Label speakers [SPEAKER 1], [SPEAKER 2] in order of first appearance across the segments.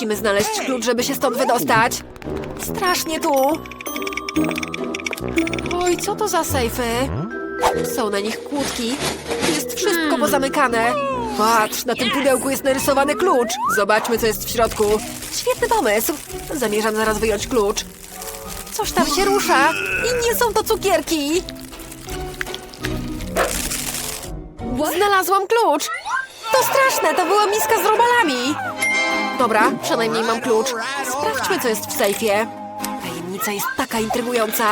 [SPEAKER 1] Musimy znaleźć klucz, żeby się stąd wydostać. Strasznie tu. Oj, co to za sejfy? Są na nich kłódki. Jest wszystko pozamykane. Patrz, na tym pudełku jest narysowany klucz. Zobaczmy, co jest w środku. Świetny pomysł. Zamierzam zaraz wyjąć klucz. Coś tam się rusza. I nie są to cukierki. Znalazłam klucz. To straszne, to była miska z robalami. Dobra, przynajmniej mam klucz. Sprawdźmy, co jest w sejfie. Tajemnica jest taka intrygująca.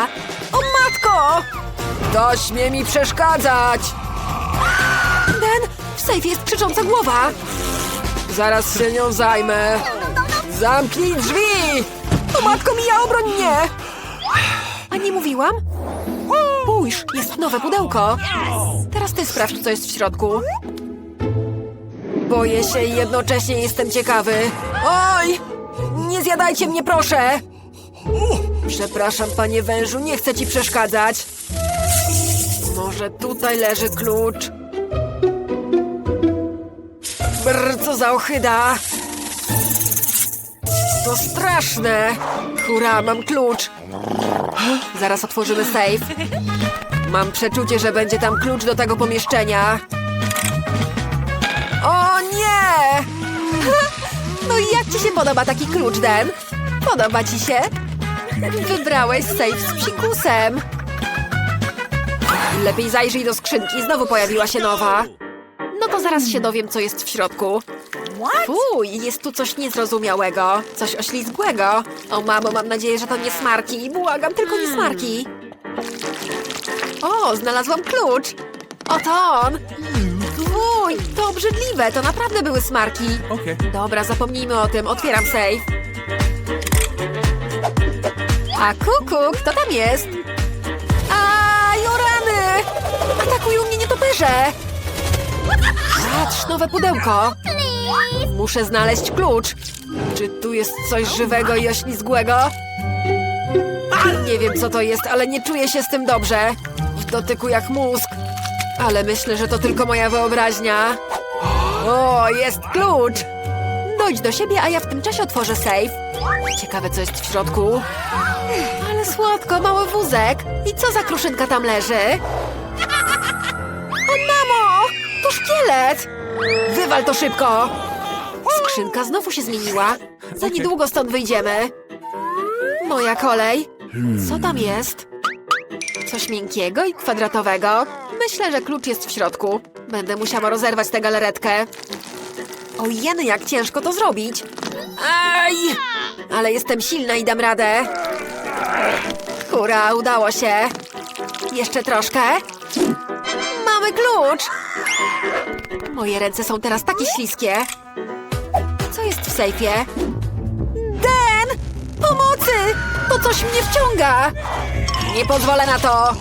[SPEAKER 1] O matko! To śmie mi przeszkadzać! Den, w sejfie jest krzycząca głowa. Zaraz się nią zajmę. Zamknij drzwi! O matko mija, obroń mnie! A nie mówiłam? Spójrz, jest nowe pudełko. Teraz ty sprawdź, co jest w środku. Boję się i jednocześnie jestem ciekawy. Oj! Nie zjadajcie mnie, proszę! Przepraszam, panie wężu, nie chcę ci przeszkadzać. Może tutaj leży klucz. Brr, co za ochyda! To straszne! Hurra, mam klucz! Zaraz otworzymy safe. Mam przeczucie, że będzie tam klucz do tego pomieszczenia. No i jak ci się podoba taki klucz, Den? Podoba ci się? Wybrałeś safe z psikusem. Lepiej zajrzyj do skrzynki, znowu pojawiła się nowa. No to zaraz się dowiem, co jest w środku. Fuj, jest tu coś niezrozumiałego, coś oślizgłego. O mamo, mam nadzieję, że to nie smarki. Błagam, tylko nie smarki. O, znalazłam klucz. Oto on. Obrzydliwe, to naprawdę były smarki.
[SPEAKER 2] Okay.
[SPEAKER 1] Dobra, zapomnijmy o tym, otwieram safe. A kuku, kto tam jest? A, jorany! Atakują mnie nietoperze! Patrz, nowe pudełko. Muszę znaleźć klucz. Czy tu jest coś żywego i oślizgłego? Nie wiem, co to jest, ale nie czuję się z tym dobrze. W dotyku jak mózg. Ale myślę, że to tylko moja wyobraźnia. O, jest klucz! Dojdź do siebie, a ja w tym czasie otworzę safe. Ciekawe, co jest w środku. Ale słodko, mały wózek. I co za kruszynka tam leży? O, mamo! To szkielet! Wywal to szybko! Skrzynka znowu się zmieniła. Za niedługo stąd wyjdziemy. Moja kolej. Co tam jest? Coś miękkiego i kwadratowego. Myślę, że klucz jest w środku. Będę musiała rozerwać tę galaretkę. O jeny, jak ciężko to zrobić. Aj! Ale jestem silna i dam radę. Hurra, udało się. Jeszcze troszkę. Mamy klucz! Moje ręce są teraz takie śliskie. Co jest w sejfie? Den! Pomocy! To coś mnie wciąga! Nie pozwolę na to!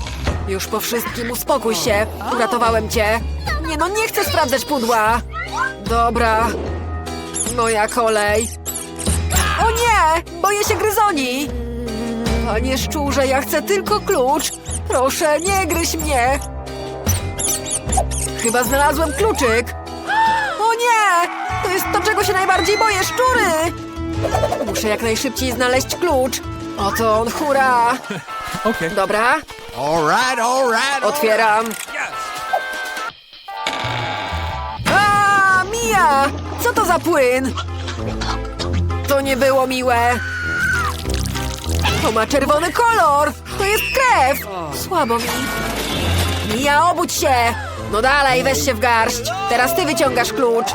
[SPEAKER 1] Już po wszystkim uspokój się. Uratowałem cię. Nie no, nie chcę sprawdzać pudła. Dobra. Moja kolej. O nie! Boję się gryzoni! Panie szczurze, ja chcę tylko klucz. Proszę, nie gryź mnie. Chyba znalazłem kluczyk. O nie! To jest to, czego się najbardziej boję, szczury! Muszę jak najszybciej znaleźć klucz. Oto on, hurra!
[SPEAKER 2] Okay.
[SPEAKER 1] Dobra,
[SPEAKER 3] All right, all right. all
[SPEAKER 1] otwieram. A, Mia! Co to za płyn? To nie było miłe. To ma czerwony kolor. To jest krew. Słabo mi. Mia, obudź się. No dalej, weź się w garść. Teraz ty wyciągasz klucz.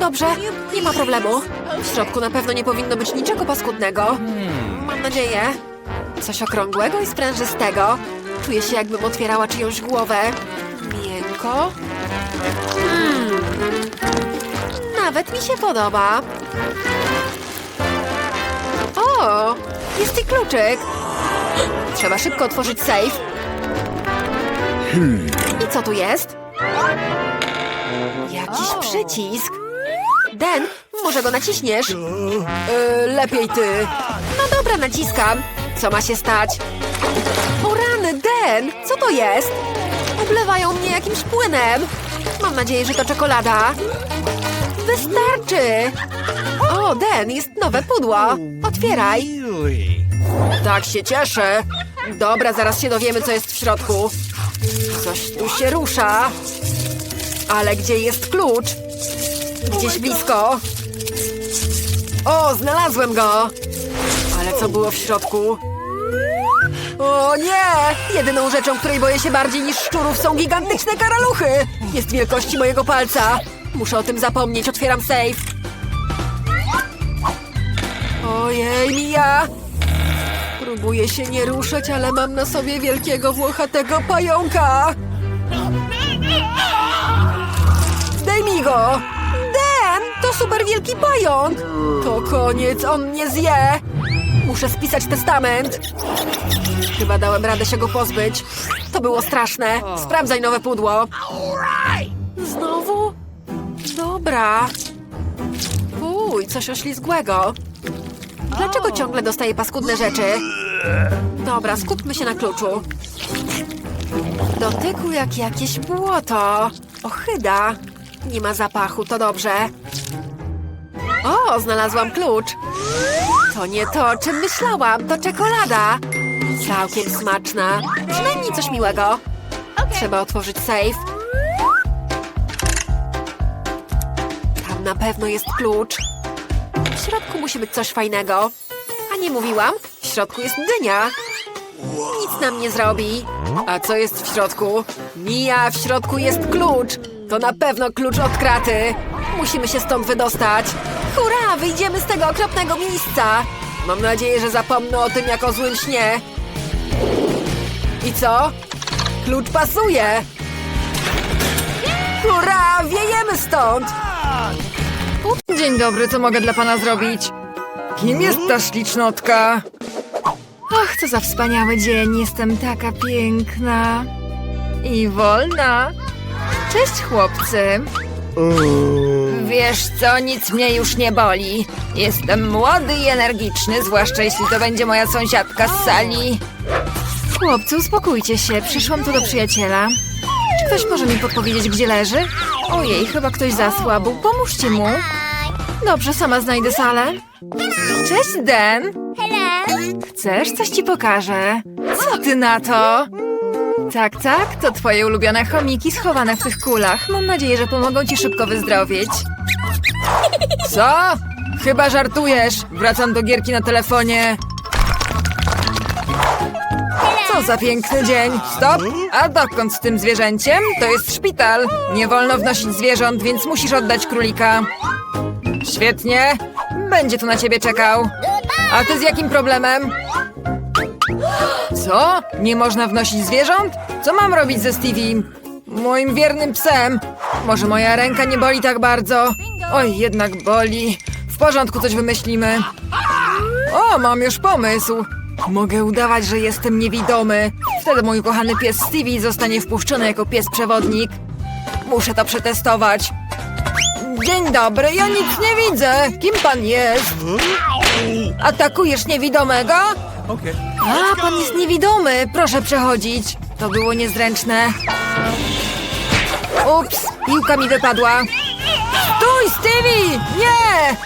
[SPEAKER 1] Dobrze, nie ma problemu. W środku na pewno nie powinno być niczego paskudnego. Mam nadzieję. Coś okrągłego i sprężystego. Czuję się, jakbym otwierała czyjąś głowę. Miękko. Hmm. Nawet mi się podoba. O, jest i kluczyk. Trzeba szybko otworzyć safe. I co tu jest? Jakiś przycisk. Den, może go naciśniesz? Yy, lepiej ty. No dobra, naciskam. Co ma się stać? O rany, Den! Co to jest? Oblewają mnie jakimś płynem. Mam nadzieję, że to czekolada. Wystarczy!
[SPEAKER 4] O, Den, jest nowe pudło. Otwieraj. Tak się cieszę. Dobra, zaraz się dowiemy, co jest w środku. Coś tu się rusza. Ale gdzie jest klucz? Gdzieś blisko. O, znalazłem go. Ale co było w środku? O nie! Jedyną rzeczą, której boję się bardziej niż szczurów są gigantyczne karaluchy. Jest wielkości mojego palca. Muszę o tym zapomnieć. Otwieram safe. Ojej, Mija! Próbuję się nie ruszać, ale mam na sobie wielkiego włochatego pająka! Zdejmij go! Den! To super wielki pająk! To koniec, on mnie zje! Muszę spisać testament! Chyba dałem radę się go pozbyć. To było straszne. Sprawdzaj nowe pudło. Znowu? Dobra. Uj, coś oślizgłego. Dlaczego ciągle dostaję paskudne rzeczy? Dobra, skupmy się na kluczu. Dotyku jak jakieś błoto. Ochyda. Nie ma zapachu, to dobrze. O, znalazłam klucz. To nie to, o czym myślałam. To czekolada. Całkiem smaczna. Przynajmniej coś miłego. Trzeba otworzyć safe. Tam na pewno jest klucz. W środku musi być coś fajnego. A nie mówiłam? W środku jest dynia. Nic nam nie zrobi. A co jest w środku? Mija, w środku jest klucz. To na pewno klucz od kraty. Musimy się stąd wydostać. Hurra, wyjdziemy z tego okropnego miejsca. Mam nadzieję, że zapomnę o tym jako złym śnie. I co? Klucz pasuje. Hurra, wiejemy stąd.
[SPEAKER 1] Dzień dobry, co mogę dla pana zrobić? Kim jest ta ślicznotka? Ach, co za wspaniały dzień, jestem taka piękna. I wolna. Cześć, chłopcy. Wiesz co, nic mnie już nie boli. Jestem młody i energiczny, zwłaszcza jeśli to będzie moja sąsiadka z sali. Chłopcy, uspokójcie się, przyszłam tu do przyjaciela. Czy ktoś może mi podpowiedzieć, gdzie leży? Ojej, chyba ktoś zasłabł. Pomóżcie mu. Dobrze, sama znajdę salę. Cześć, Den. Chcesz? Coś ci pokażę. Co ty na to? Tak, tak, to twoje ulubione chomiki schowane w tych kulach. Mam nadzieję, że pomogą ci szybko wyzdrowieć. Co? Chyba żartujesz. Wracam do gierki na telefonie. Co za piękny dzień. Stop! A dokąd z tym zwierzęciem? To jest szpital. Nie wolno wnosić zwierząt, więc musisz oddać królika. Świetnie. Będzie tu na ciebie czekał. A ty z jakim problemem? Co? Nie można wnosić zwierząt? Co mam robić ze Stevie? Moim wiernym psem. Może moja ręka nie boli tak bardzo? Oj, jednak boli. W porządku, coś wymyślimy. O, mam już pomysł. Mogę udawać, że jestem niewidomy. Wtedy mój kochany pies Stevie zostanie wpuszczony jako pies przewodnik. Muszę to przetestować. Dzień dobry, ja nic nie widzę. Kim pan jest? Atakujesz niewidomego?
[SPEAKER 3] Okay.
[SPEAKER 1] A, pan jest niewidomy. Proszę przechodzić. To było niezręczne. Ups, piłka mi wypadła. Stój, Stevie! Nie!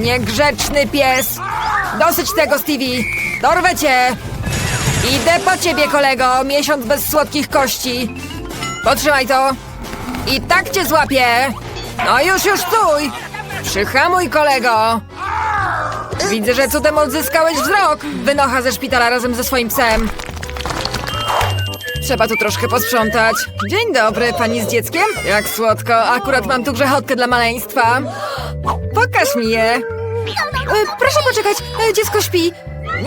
[SPEAKER 1] Niegrzeczny pies. Dosyć tego, Stevie. Dorwę cię. Idę po ciebie, kolego. Miesiąc bez słodkich kości. Potrzymaj to. I tak cię złapię. No już, już stój. Przyhamuj, kolego. Widzę, że cudem odzyskałeś wzrok. Wynocha ze szpitala razem ze swoim psem. Trzeba tu troszkę posprzątać. Dzień dobry, pani z dzieckiem? Jak słodko, akurat mam tu grzechotkę dla maleństwa. Pokaż mi je. E, proszę poczekać, e, dziecko śpi.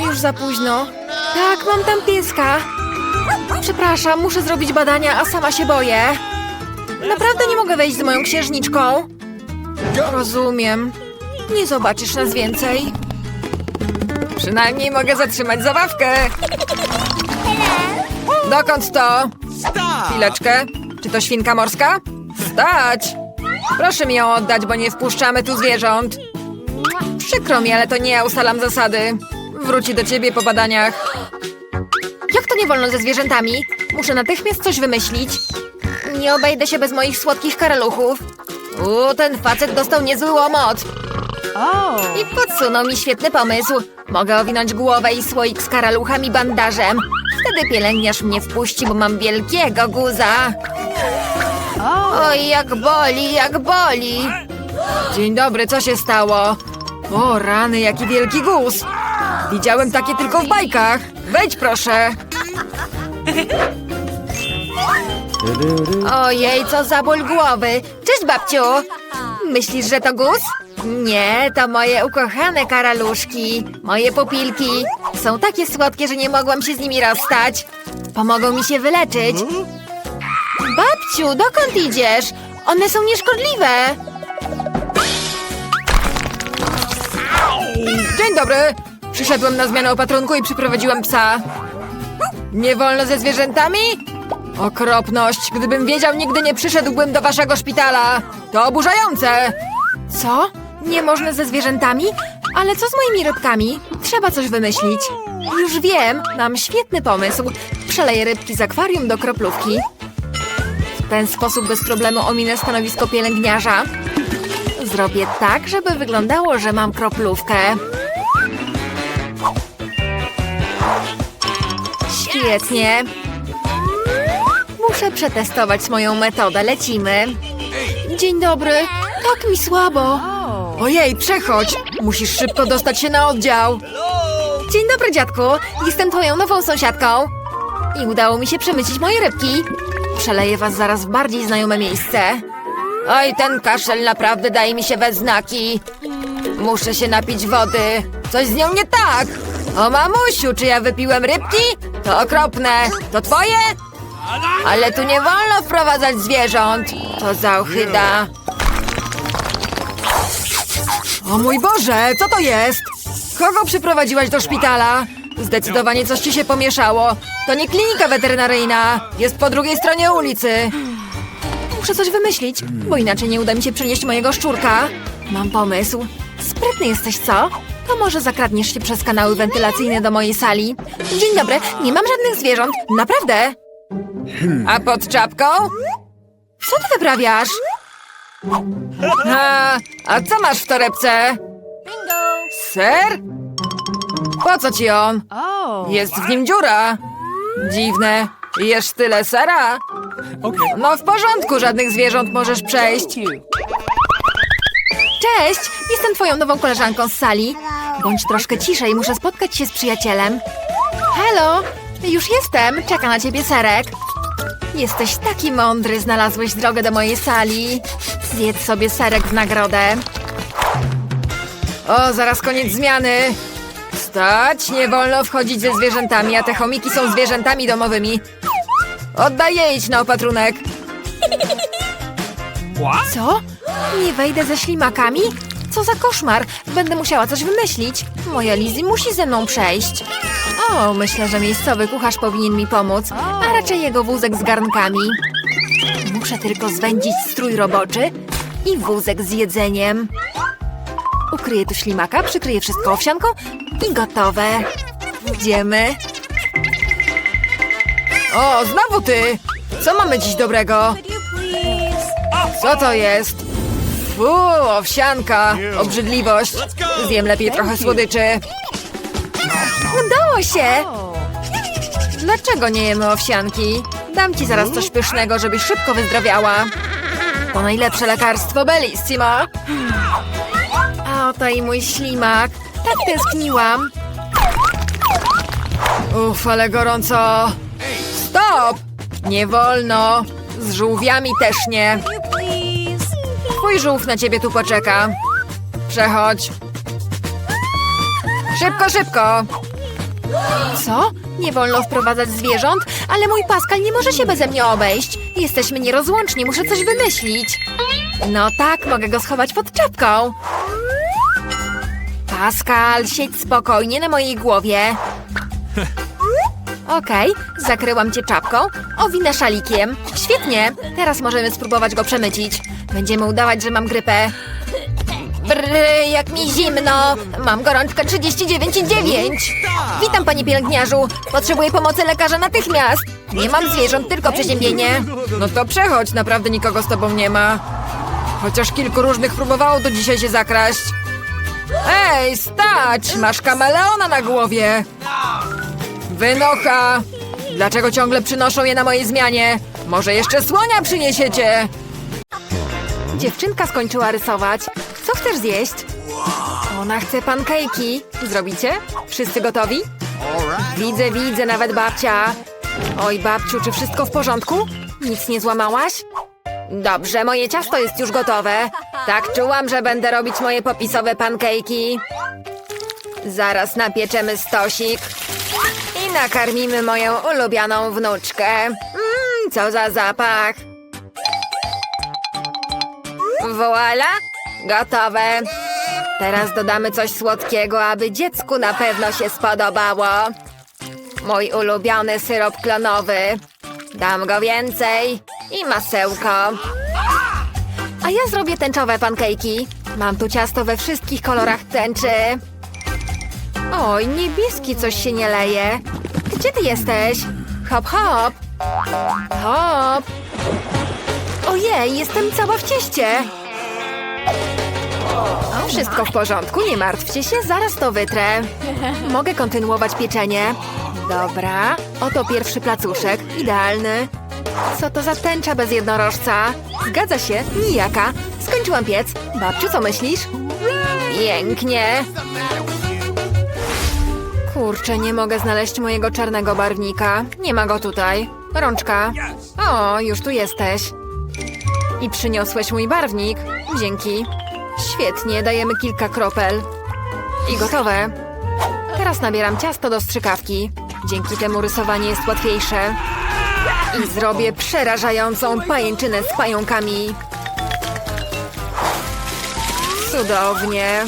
[SPEAKER 1] Już za późno. Tak, mam tam pieska. Przepraszam, muszę zrobić badania, a sama się boję. Naprawdę nie mogę wejść z moją księżniczką. Rozumiem. Nie zobaczysz nas więcej. Przynajmniej mogę zatrzymać zabawkę. Dokąd to? Chwileczkę. Czy to świnka morska? Stać! Proszę mi ją oddać, bo nie wpuszczamy tu zwierząt. Przykro mi, ale to nie ja ustalam zasady. Wróci do ciebie po badaniach. Jak to nie wolno ze zwierzętami? Muszę natychmiast coś wymyślić. Nie obejdę się bez moich słodkich karaluchów. U, ten facet dostał niezły łomot. I podsunął mi świetny pomysł. Mogę owinąć głowę i słoik z karaluchami bandażem. Wtedy pielęgniarz mnie wpuści, bo mam wielkiego guza. Oj, jak boli, jak boli. Dzień dobry, co się stało? O, rany, jaki wielki guz. Widziałem takie tylko w bajkach. Wejdź proszę. Ojej, co za ból głowy. Cześć, babciu. Myślisz, że to guz? Nie, to moje ukochane karaluszki. Moje pupilki. Są takie słodkie, że nie mogłam się z nimi rozstać. Pomogą mi się wyleczyć. Babciu, dokąd idziesz? One są nieszkodliwe. Dzień dobry. Przyszedłem na zmianę opatrunku i przyprowadziłem psa. Nie wolno ze zwierzętami? Okropność! Gdybym wiedział, nigdy nie przyszedłbym do waszego szpitala! To oburzające! Co? Nie można ze zwierzętami? Ale co z moimi rybkami? Trzeba coś wymyślić. Już wiem, mam świetny pomysł. Przeleję rybki z akwarium do kroplówki. W ten sposób bez problemu ominę stanowisko pielęgniarza. Zrobię tak, żeby wyglądało, że mam kroplówkę. Świetnie. Muszę przetestować moją metodę. Lecimy. Dzień dobry. Tak mi słabo. Ojej, przechodź. Musisz szybko dostać się na oddział. Dzień dobry, dziadku. Jestem twoją nową sąsiadką. I udało mi się przemycić moje rybki. Przeleję was zaraz w bardziej znajome miejsce. Oj, ten kaszel naprawdę daje mi się we znaki. Muszę się napić wody. Coś z nią nie tak. O mamusiu, czy ja wypiłem rybki? To okropne. To twoje? Ale tu nie wolno wprowadzać zwierząt. To za ochyda. O mój Boże, co to jest? Kogo przyprowadziłaś do szpitala? Zdecydowanie coś ci się pomieszało. To nie klinika weterynaryjna. Jest po drugiej stronie ulicy. Muszę coś wymyślić, bo inaczej nie uda mi się przynieść mojego szczurka. Mam pomysł. Sprytny jesteś, co? To może zakradniesz się przez kanały wentylacyjne do mojej sali. Dzień dobry, nie mam żadnych zwierząt. Naprawdę. A pod czapką? Co ty wyprawiasz? A, a co masz w torebce? Ser? Po co ci on? Jest w nim dziura. Dziwne. Jesz tyle sera? No w porządku, żadnych zwierząt możesz przejść. Cześć, jestem twoją nową koleżanką z sali. Bądź troszkę ciszej, muszę spotkać się z przyjacielem. Halo, już jestem, czeka na ciebie serek. Jesteś taki mądry, znalazłeś drogę do mojej sali. Zjedz sobie serek w nagrodę. O, zaraz koniec zmiany. Stać, nie wolno wchodzić ze zwierzętami, a te chomiki są zwierzętami domowymi. Oddaję iść na opatrunek. Co? Nie wejdę ze ślimakami? Co za koszmar! Będę musiała coś wymyślić. Moja Lizzie musi ze mną przejść. O, myślę, że miejscowy kucharz powinien mi pomóc, a raczej jego wózek z garnkami. Muszę tylko zwędzić strój roboczy i wózek z jedzeniem. Ukryję tu ślimaka, przykryję wszystko owsianką i gotowe. Idziemy. O, znowu ty! Co mamy dziś dobrego? Co to jest? Fu, owsianka, obrzydliwość. Zjem lepiej trochę słodyczy. Udało się! Dlaczego nie jemy owsianki? Dam ci zaraz coś pysznego, żebyś szybko wyzdrowiała. To najlepsze lekarstwo Bellissimo. A oto i mój ślimak. Tak tęskniłam. Uff, ale gorąco. Stop! Nie wolno. Z żółwiami też nie. Twój żółw na ciebie tu poczeka. Przechodź. Szybko, szybko. Co? Nie wolno wprowadzać zwierząt? Ale mój Pascal nie może się beze mnie obejść. Jesteśmy nierozłączni, muszę coś wymyślić. No tak, mogę go schować pod czapką. Pascal, siedź spokojnie na mojej głowie. Okej, zakryłam cię czapką, owinę szalikiem. Świetnie, teraz możemy spróbować go przemycić. Będziemy udawać, że mam grypę. Brr, jak mi zimno! Mam gorączkę 39,9! Witam, panie pielęgniarzu! Potrzebuję pomocy lekarza natychmiast! Nie mam zwierząt, tylko przeziębienie. No to przechodź, naprawdę nikogo z tobą nie ma. Chociaż kilku różnych próbowało do dzisiaj się zakraść. Ej, stać! Masz kameleona na głowie! Wynocha! Dlaczego ciągle przynoszą je na mojej zmianie? Może jeszcze słonia przyniesiecie? Dziewczynka skończyła rysować. Chcesz zjeść? Ona chce pankejki. Zrobicie? Wszyscy gotowi? Widzę, widzę, nawet babcia. Oj, babciu, czy wszystko w porządku? Nic nie złamałaś? Dobrze, moje ciasto jest już gotowe. Tak czułam, że będę robić moje popisowe pankejki. Zaraz napieczemy stosik i nakarmimy moją ulubioną wnuczkę. Mmm, co za zapach. Voila, gotowe. Teraz dodamy coś słodkiego, aby dziecku na pewno się spodobało. Mój ulubiony syrop klonowy. Dam go więcej. I masełko. A ja zrobię tęczowe pankejki. Mam tu ciasto we wszystkich kolorach tęczy. Oj, niebieski coś się nie leje. Gdzie ty jesteś? Hop, hop. Hop. Ojej, jestem cała w cieście. Wszystko w porządku, nie martwcie się, zaraz to wytrę. Mogę kontynuować pieczenie. Dobra, oto pierwszy placuszek, idealny. Co to za tęcza bez jednorożca? Zgadza się, nijaka. Skończyłam piec. Babciu, co myślisz? Pięknie. Kurczę, nie mogę znaleźć mojego czarnego barwnika. Nie ma go tutaj. Rączka. O, już tu jesteś. I przyniosłeś mój barwnik. Dzięki. Świetnie, dajemy kilka kropel. I gotowe. Teraz nabieram ciasto do strzykawki. Dzięki temu rysowanie jest łatwiejsze. I zrobię przerażającą pajęczynę z pająkami. Cudownie.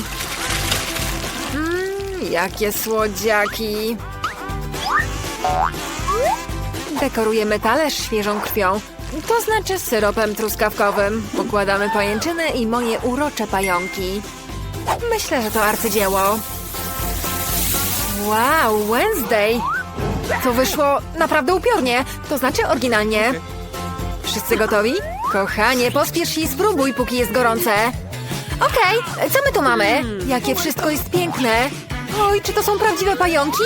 [SPEAKER 1] Mmm, jakie słodziaki. Dekorujemy talerz świeżą krwią. To znaczy syropem truskawkowym. Układamy pajęczyny i moje urocze pająki. Myślę, że to arcydzieło. Wow, Wednesday! To wyszło naprawdę upiornie, to znaczy oryginalnie. Wszyscy gotowi? Kochanie, pospiesz i spróbuj, póki jest gorące. Okej, co my tu mamy? Jakie wszystko jest piękne. Oj, czy to są prawdziwe pająki?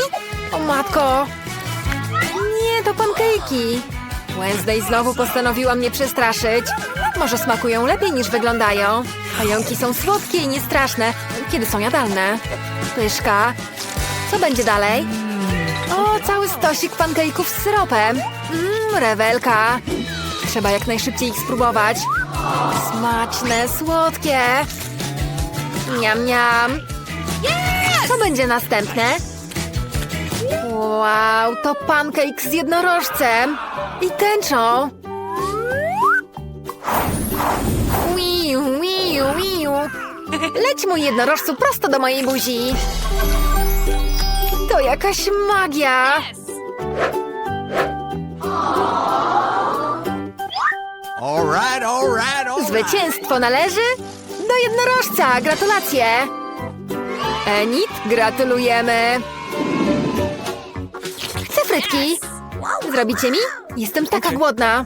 [SPEAKER 1] O matko! Nie, to pankejki. Wednesday znowu postanowiła mnie przestraszyć. Może smakują lepiej niż wyglądają. Pająki są słodkie i niestraszne, kiedy są jadalne. Pyszka. Co będzie dalej? O, cały stosik pankejków z syropem. Mmm, rewelka. Trzeba jak najszybciej ich spróbować. Smaczne, słodkie. Niam, niam. Co będzie następne? Wow, to pancake z jednorożcem i tęczą. Wiu, wiu, wiu. Leć mój jednorożcu prosto do mojej buzi. To jakaś magia.
[SPEAKER 3] All right, all right, all right.
[SPEAKER 1] Zwycięstwo należy do jednorożca. Gratulacje. Enit, gratulujemy. Chcę frytki. Zrobicie mi? Jestem taka głodna.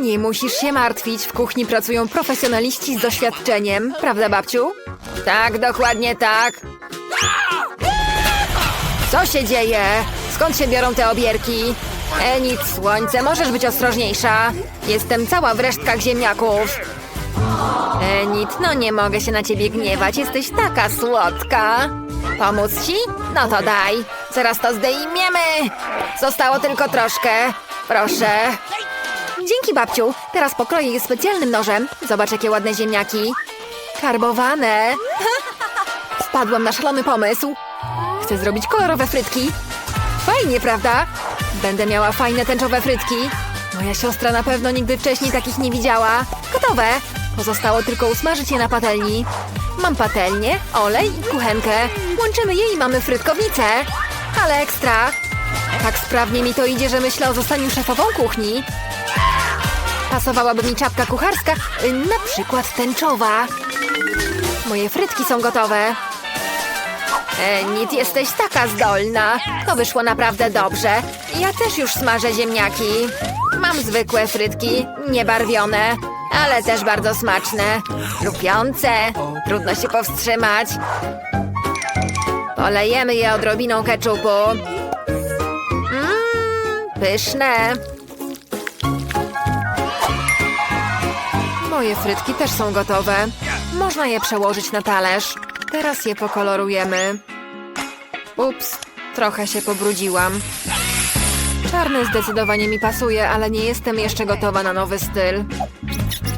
[SPEAKER 1] Nie musisz się martwić. W kuchni pracują profesjonaliści z doświadczeniem. Prawda, babciu? Tak, dokładnie tak. Co się dzieje? Skąd się biorą te obierki? Enit, słońce, możesz być ostrożniejsza. Jestem cała w resztkach ziemniaków. Enit, no nie mogę się na ciebie gniewać. Jesteś taka słodka. Pomóc ci? No to daj. Zaraz to zdejmiemy. Zostało tylko troszkę. Proszę. Dzięki, babciu. Teraz pokroję je specjalnym nożem. Zobacz, jakie ładne ziemniaki. Karbowane. Wpadłam na szalony pomysł. Chcę zrobić kolorowe frytki. Fajnie, prawda? Będę miała fajne tęczowe frytki. Moja siostra na pewno nigdy wcześniej takich nie widziała. Gotowe. Pozostało tylko usmażyć je na patelni. Mam patelnię, olej i kuchenkę. Łączymy je i mamy frytkownicę. Ale ekstra. Tak sprawnie mi to idzie, że myślę o zostaniu szefową kuchni. Pasowałaby mi czapka kucharska, y, na przykład tęczowa. Moje frytki są gotowe. Enit, jesteś taka zdolna. To wyszło naprawdę dobrze. Ja też już smażę ziemniaki. Mam zwykłe frytki, niebarwione. ale też bardzo smaczne. Lupiące, trudno się powstrzymać. Polejemy je odrobiną keczupu. Pyszne. Moje frytki też są gotowe. Można je przełożyć na talerz. Teraz je pokolorujemy. Ups, trochę się pobrudziłam. Czarny zdecydowanie mi pasuje, ale nie jestem jeszcze gotowa na nowy styl.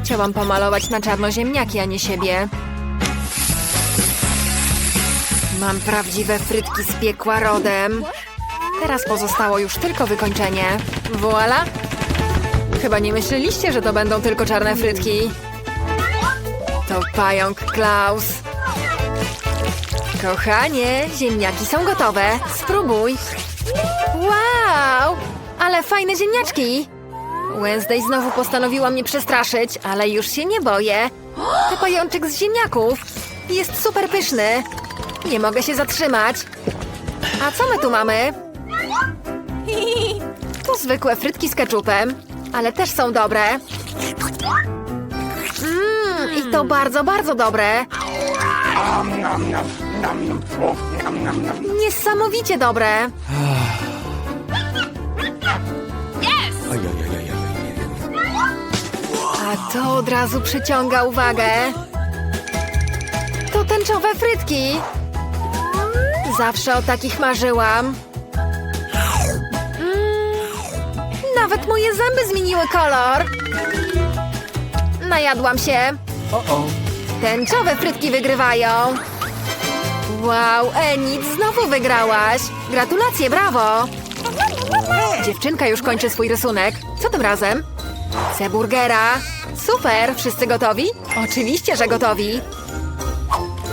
[SPEAKER 1] Chciałam pomalować na czarno ziemniaki, a nie siebie. Mam prawdziwe frytki z piekła rodem. Teraz pozostało już tylko wykończenie. Voila! Chyba nie myśleliście, że to będą tylko czarne frytki. To pająk Klaus. Kochanie, ziemniaki są gotowe. Spróbuj. Wow! Ale fajne ziemniaczki! Wednesday znowu postanowiła mnie przestraszyć, ale już się nie boję. To pajączek z ziemniaków. Jest super pyszny. Nie mogę się zatrzymać. A co my tu mamy? To zwykłe frytki z keczupem, ale też są dobre. Mmm, i to bardzo, bardzo dobre. Niesamowicie dobre. A to od razu przyciąga uwagę. To tęczowe frytki. Zawsze o takich marzyłam. Nawet moje zęby zmieniły kolor. Najadłam się. Tęczowe frytki wygrywają. Wow, Enid, znowu wygrałaś. Gratulacje, brawo. Dziewczynka już kończy swój rysunek. Co tym razem? Chcę burgera. Super, wszyscy gotowi? Oczywiście, że gotowi.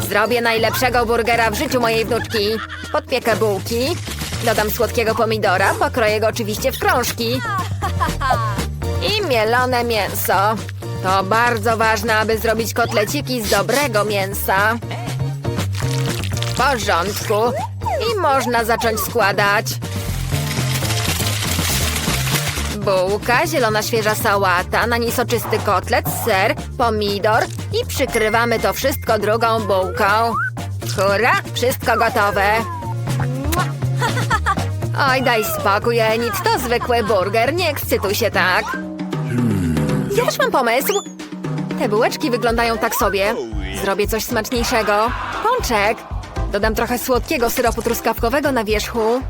[SPEAKER 1] Zrobię najlepszego burgera w życiu mojej wnuczki. Podpiekę bułki. Dodam słodkiego pomidora, pokroję go oczywiście w krążki. I mielone mięso. To bardzo ważne, aby zrobić kotleciki z dobrego mięsa. W porządku. I można zacząć składać. Bułka, zielona świeża sałata, na niej soczysty kotlet, ser, pomidor i przykrywamy to wszystko drugą bułką. Hurra, wszystko gotowe. Oj, daj spokój, Enid, to zwykły burger, nie ekscytuj się tak. Ja też mam pomysł. Te bułeczki wyglądają tak sobie. Zrobię coś smaczniejszego. Pączek. Dodam trochę słodkiego syropu truskawkowego na wierzchu.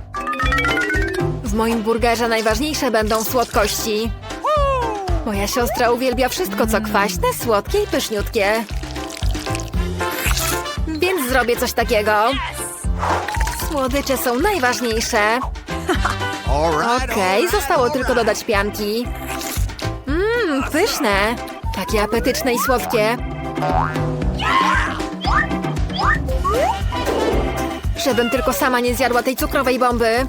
[SPEAKER 1] W moim burgerze najważniejsze będą słodkości. Moja siostra uwielbia wszystko, co kwaśne, słodkie i pyszniutkie. Więc zrobię coś takiego. Słodycze są najważniejsze. Okej, zostało tylko dodać pianki. Mmm, pyszne. Takie apetyczne i słodkie. Żebym tylko sama nie zjadła tej cukrowej bomby.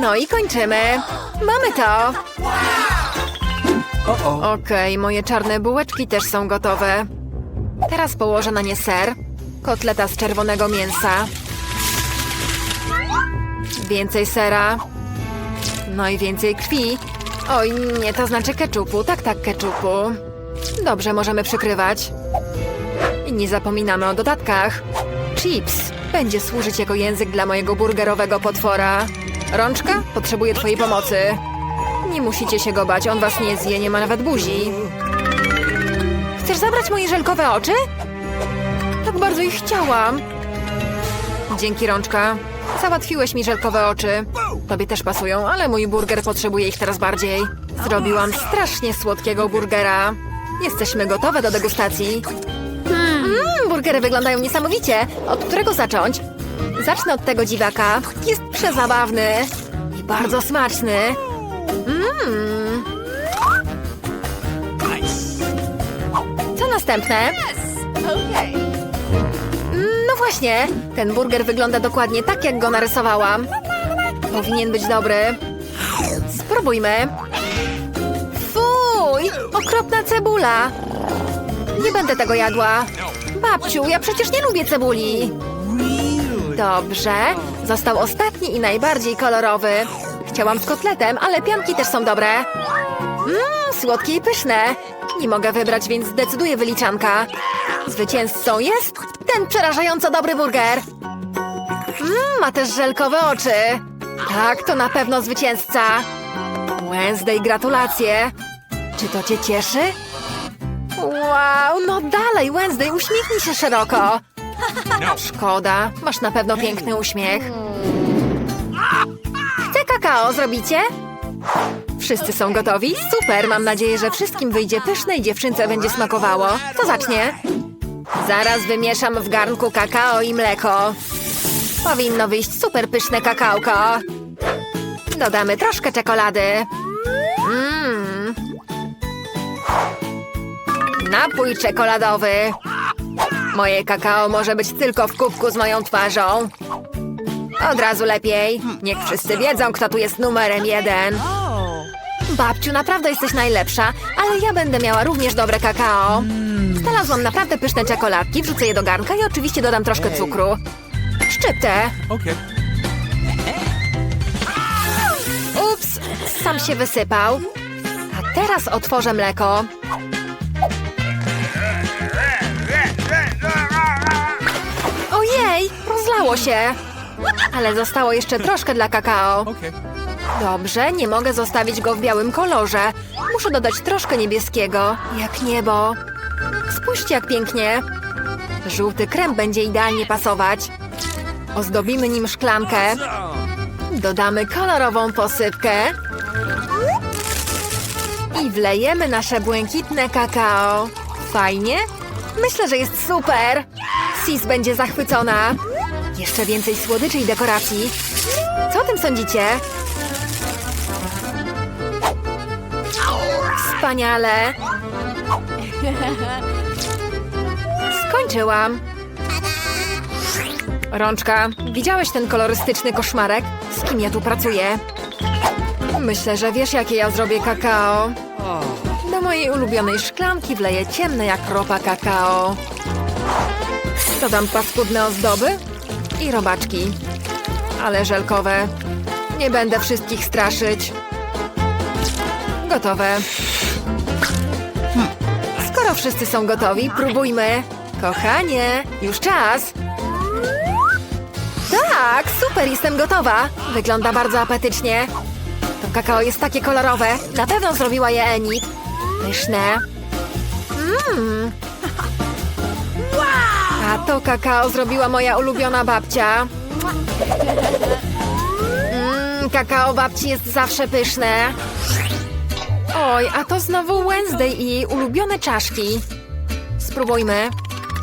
[SPEAKER 1] No i kończymy. Mamy to. Okej, moje czarne bułeczki też są gotowe. Teraz położę na nie ser, kotleta z czerwonego mięsa, Więcej sera. No i więcej krwi. Oj, nie, to znaczy keczupu. Tak, tak, keczupu. Dobrze, możemy przykrywać. I nie zapominamy o dodatkach. Chips. Będzie służyć jako język dla mojego burgerowego potwora. Rączka? Potrzebuję twojej pomocy. Nie musicie się go bać, on was nie zje, nie ma nawet buzi. Chcesz zabrać moje żelkowe oczy? Tak bardzo ich chciałam. Dzięki, Rączka. Załatwiłeś mi żelkowe oczy. Tobie też pasują, ale mój burger potrzebuje ich teraz bardziej. Zrobiłam strasznie słodkiego burgera. Jesteśmy gotowe do degustacji. Mmm, burgery wyglądają niesamowicie. Od którego zacząć? Zacznę od tego dziwaka. Jest przezabawny i bardzo smaczny. Mmm. Co następne? No właśnie, ten burger wygląda dokładnie tak, jak go narysowałam. Powinien być dobry. Spróbujmy. Fuj, okropna cebula. Nie będę tego jadła. Babciu, ja przecież nie lubię cebuli. Dobrze, został ostatni i najbardziej kolorowy. Chciałam z kotletem, ale pianki też są dobre. Mmm, słodkie i pyszne. Nie mogę wybrać, więc zdecyduję wyliczanka. Zwycięzcą jest ten przerażająco dobry burger. Mmm, ma też żelkowe oczy. Tak, to na pewno zwycięzca. Wednesday, gratulacje. Czy to cię cieszy? Wow, no dalej, Wednesday, uśmiechnij się szeroko. Szkoda, masz na pewno piękny uśmiech. Chcę kakao, zrobicie? Wszyscy są gotowi? Super, mam nadzieję, że wszystkim wyjdzie pyszne i dziewczynce będzie smakowało. To zacznie. Zaraz wymieszam w garnku kakao i mleko. Powinno wyjść super pyszne kakałko. Dodamy troszkę czekolady. Mmm. Napój czekoladowy. Moje kakao może być tylko w kubku z moją twarzą. Od razu lepiej. Niech wszyscy wiedzą, kto tu jest numerem jeden. Babciu, naprawdę jesteś najlepsza, ale ja będę miała również dobre kakao. Znalazłam naprawdę pyszne czekoladki, wrzucę je do garnka i oczywiście dodam troszkę cukru. Szczyptę.
[SPEAKER 5] Okay.
[SPEAKER 1] Ups, sam się wysypał. A teraz otworzę mleko. Ojej, rozlało się. Ale zostało jeszcze troszkę dla kakao. Dobrze, nie mogę zostawić go w białym kolorze. Muszę dodać troszkę niebieskiego, jak niebo. Spójrzcie, jak pięknie. Żółty krem będzie idealnie pasować. Ozdobimy nim szklankę. Dodamy kolorową posypkę. I wlejemy nasze błękitne kakao. Fajnie? Myślę, że jest super. Sis będzie zachwycona. Jeszcze więcej słodyczy i dekoracji. Co o tym sądzicie? Wspaniale! Skończyłam. Rączka, widziałeś ten kolorystyczny koszmarek? Z kim ja tu pracuję? Myślę, że wiesz, jakie ja zrobię kakao. Do mojej ulubionej szklanki wleję ciemne jak ropa kakao. Dodam paskudne ozdoby i robaczki. Ale żelkowe. Nie będę wszystkich straszyć. Gotowe. Skoro wszyscy są gotowi, próbujmy. Kochanie, już czas. Tak, super, jestem gotowa. Wygląda bardzo apetycznie. To kakao jest takie kolorowe. Na pewno zrobiła je Eni. Pyszne. Mmm. A to kakao zrobiła moja ulubiona babcia. Mmm, kakao babci jest zawsze pyszne. Oj, a to znowu Wednesday i jej ulubione czaszki. Spróbujmy.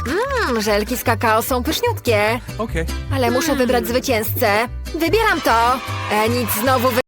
[SPEAKER 1] Mmm, żelki z kakao są pyszniutkie.
[SPEAKER 5] Okay.
[SPEAKER 1] Ale muszę wybrać zwycięzcę. Wybieram to. E, nic znowu wy...